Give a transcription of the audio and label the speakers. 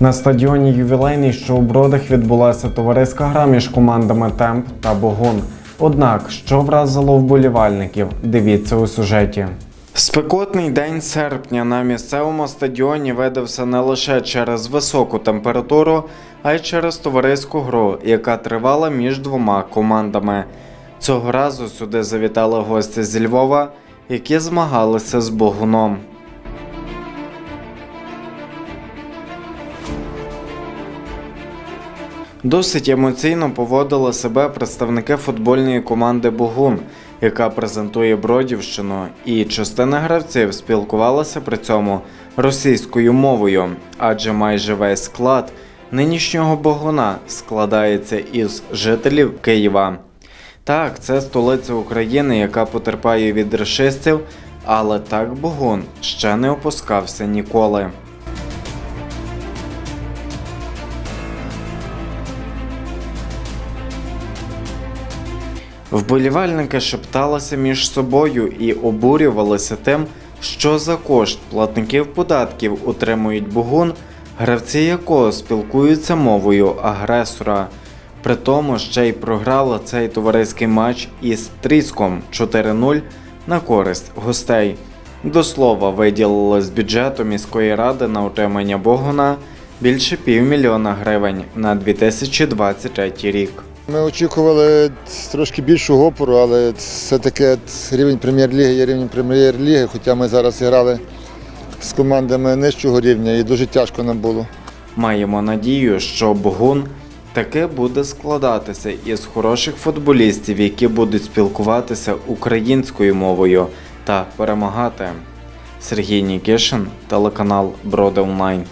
Speaker 1: На стадіоні ювілейний, що у бродах відбулася товариська гра між командами Темп та Богун. Однак, що вразило вболівальників, дивіться у сюжеті. Спекотний день серпня на місцевому стадіоні видався не лише через високу температуру, а й через товариську гру, яка тривала між двома командами. Цього разу сюди завітали гості зі Львова, які змагалися з Богуном. Досить емоційно поводили себе представники футбольної команди Богун, яка презентує Бродівщину, і частина гравців спілкувалася при цьому російською мовою, адже майже весь склад нинішнього Богуна складається із жителів Києва. Так, це столиця України, яка потерпає від рашистів, але так Богун ще не опускався ніколи. Вболівальники шепталися між собою і обурювалися тим, що за кошт платників податків утримують Бугун, гравці якого спілкуються мовою агресора. При тому ще й програли цей товариський матч із тріском 4-0 на користь гостей. До слова, виділили з бюджету міської ради на утримання Богуна більше півмільйона гривень на 2023 рік.
Speaker 2: Ми очікували трошки більшого опору, але все-таки рівень прем'єр-ліги є рівень прем'єр-ліги, хоча ми зараз грали з командами нижчого рівня і дуже тяжко нам було.
Speaker 1: Маємо надію, що Богун таки буде складатися із хороших футболістів, які будуть спілкуватися українською мовою та перемагати. Сергій Нікішин, телеканал Броди Онлайн.